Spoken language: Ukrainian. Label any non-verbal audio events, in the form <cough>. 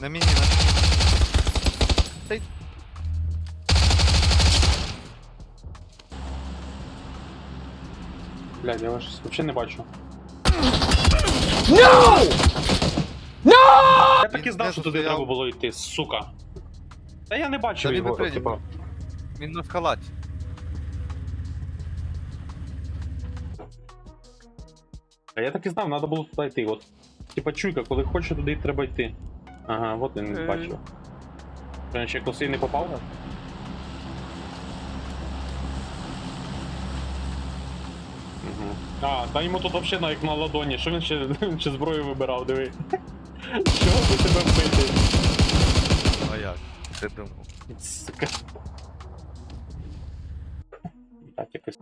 На міні, на міні. Блядь, я вас взагалі не бачу. Я так і Він знав, що туди стояв. треба було йти, сука. Та я не бачив Та він його, типа. Він на халаті. А я так і знав, треба було туди йти. От. Типа чуйка, коли хоче туди й треба йти. Ага, от він Е. бачив. Що, ще косий не попав? Угу. А, та йому тут взагалі на- як на ладоні, що він ще, <laughs> ще зброю вибирав, диви. <laughs> Чого би тебе вбити? А як? Ти думав? Сука. Так, якось.